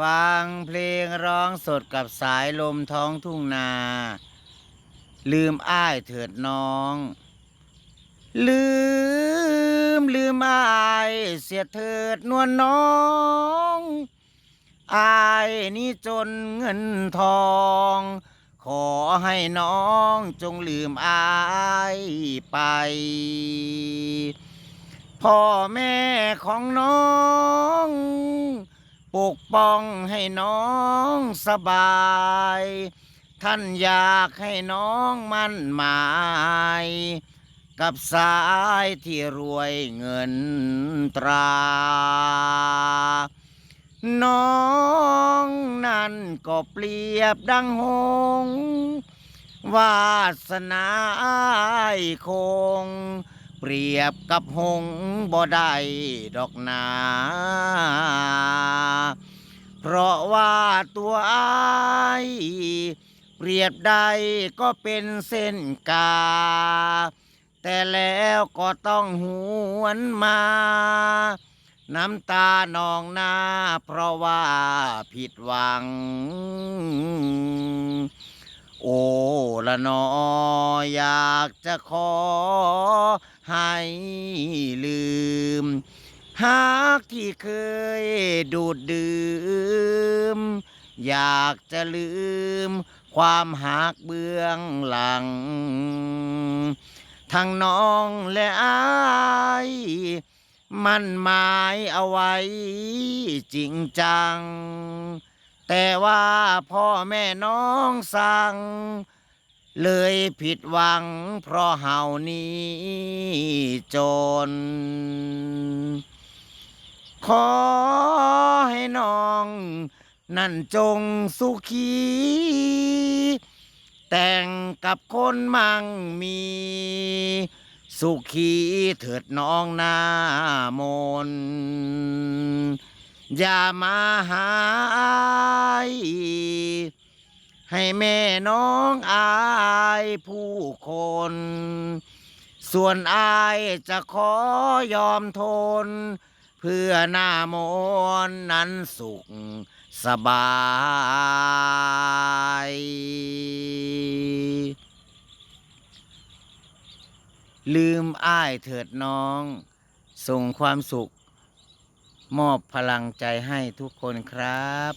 ฟังเพลงร้องสดกับสายลมท้องทุ่งนา ลืมอ้ายเถิดน้อง ลืมลืมอ้ายเสียเถิดนวลน้องอายนี่จนเงินทอง ขอให้น้องจงลืมอายไป พ่อแม่ของน้อง ปกป้องให้น้องสบาย ท่านอยากให้น้องมั่นหมาย กับสายที่รวยเงินตรา น้องนั่นก็เปรียบดังหง วาสนาคง เปรียบกับหงบ่ได้ดอกนา เพราะว่าตัวอายเปรียบใดก็เป็นเส้นกา แต่แล้วก็ต้องหวนมา น้ำตานองหน้า เพราะว่าผิดหวัง ละนออยากจะขอให้ลืม หากที่เคยดูดดื่ม อยากจะลืม ความหักเบื้องหลัง ทั้งน้องและอายมันหมายเอาไว้จริงจัง แต่ว่าพ่อแม่น้องสั่ง เลยผิดหวังเพราะเฮานี้จน ขอให้น้อง นั่นจงสุขี แต่งกับคนมั่งมี สุขีเถิดน้องหน้ามน อย่ามาหาย ให้แม่น้องอา ผู้คน ส่วนอายจะขอยอมทน เพื่อหน้ามนนั้นสุขสบาย ลืมอ้ายเถิดน้อง ส่งความสุข มอบพลังใจให้ทุกคนครับ